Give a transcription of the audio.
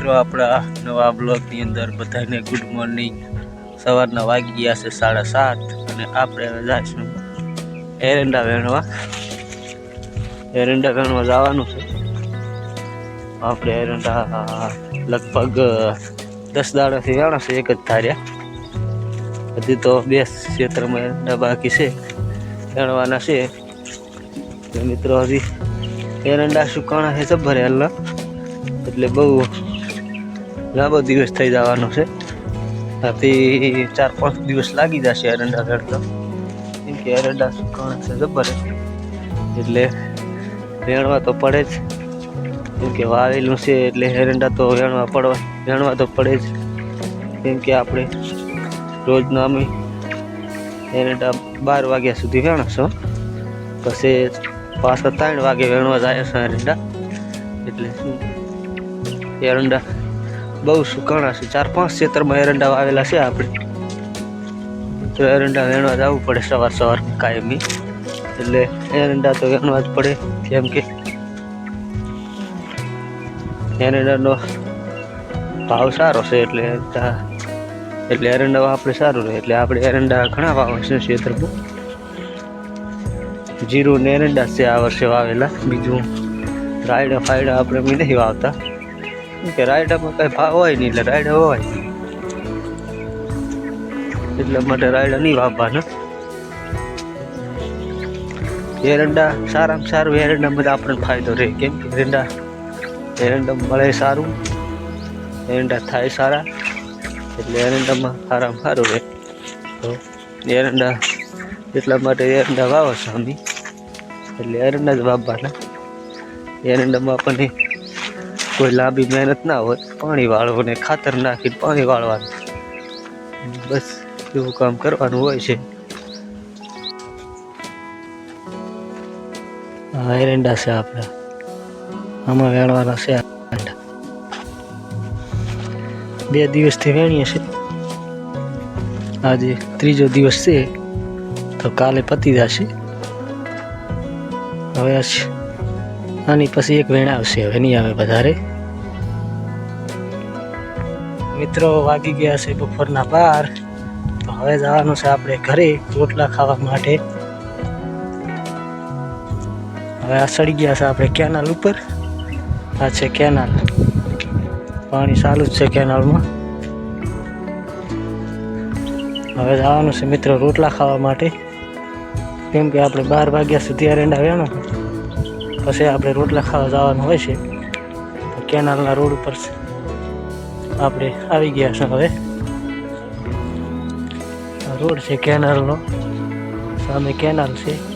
મિત્રો, આપણા નવા બ્લોગની અંદર બધાને ગુડ મોર્નિંગ સવારના વાગી ગયા છે સાડા સાત અને આપણે જઈશું એરંડા વેણવા એરંડા વેણવા જવાનું છે. આપણે એરંડા લગભગ દસ દાડાથી વેણા છે, એક જ ધાર્યા. હજી તો બે ક્ષેત્રમાં એરંડા બાકી છે વેણવાના છે. મિત્રો, હજી એરંડા સુકાણા છે જબ્બર એટલે બહુ લાંબો દિવસ થઈ જવાનો છે. આથી ચાર, પાંચ દિવસ લાગી જશે એરંડા વેણતા કેમ કે એરંડા સુકાણા છે જબર એટલે વેણવા તો પડે જ. કેમ કે વાવેલું છે એટલે એરંડા તો વેણવા પડવા, વેણવા તો પડે જ. કેમ કે આપણે રોજના અમે એરંડા બાર વાગ્યા સુધી વેણશો. પછી પાછા ત્રણ વાગે વેણવા જાય છે એરંડા. એટલે એરંડા બહુ સુકાણા છે. ચાર પાંચ ક્ષેત્રમાં એરંડા વાવેલા છે આપણે. તો એરંડા વેણવા જવું પડે સવાર સવાર કાયમી. એટલે એરંડા તો વેણવા જ પડે, કેમ કે એરંડાનો ભાવ સારો છે એટલે એટલે એરંડા આપણે સારું રહે. એટલે આપણે એરંડા ઘણા વાવે છે ક્ષેત્રમાં. જીરું ને એરંડા છે આ વર્ષે વાવેલા. બીજું રાયડા ફાયડા આપણે નહીં વાવતા. કે રાયડામાં કઈ ભાવ હોય નહીં એટલે રાયડા હોય. એટલા માટે રાયડા નહીં વાવવાના. એરંડા સારામાં સારું એરંડા બધા આપણને ફાયદો રહે. કેમ કે એરંડા એરંડા મળે સારું. એરંડા થાય સારા. એટલે એરંડામાં સારામાં સારું રહે. તો એરંડા એટલા માટે એરંડા વાવો અમે એટલે એરંડા જ વાવવાના. એરંડામાં આપણને કોઈ લાંબી મહેનત ના હોય, પાણી વાળવું ને ખાતર નાખીને પાણી વાળવાનું. બસ, એવું કામ કરવાનું હોય છે. હા એરંડા છે આપણે. આમાં વેણવાના છે એરંડા. બે દિવસથી વેણીએ છે. આજે ત્રીજો દિવસ છે, તો કાલે પતી જશે. હવે આ આની પછી એક વેણ આવશે હવે, નહીં આવે વધારે. મિત્રો વાગી ગયા છે બપોરના બાર, તો હવે જવાનું છે આપણે ઘરે રોટલા ખાવા માટે. હવે આ સડી ગયા છે આપણે કેનાલ ઉપર. આ છે કેનાલ. પાણી ચાલુ જ છે કેનાલમાં. હવે જવાનું છે મિત્રો રોટલા ખાવા માટે. કેમ કે આપણે બાર વાગ્યા સુધી રેંડા વેણો. પછી આપણે રોટલા ખાવા જવાનું હોય છે, તો કેનાલના રોડ ઉપર આપણે આવી ગયા છે હવે. રોડ છે કેનાલનો, સામે કેનાલ છે.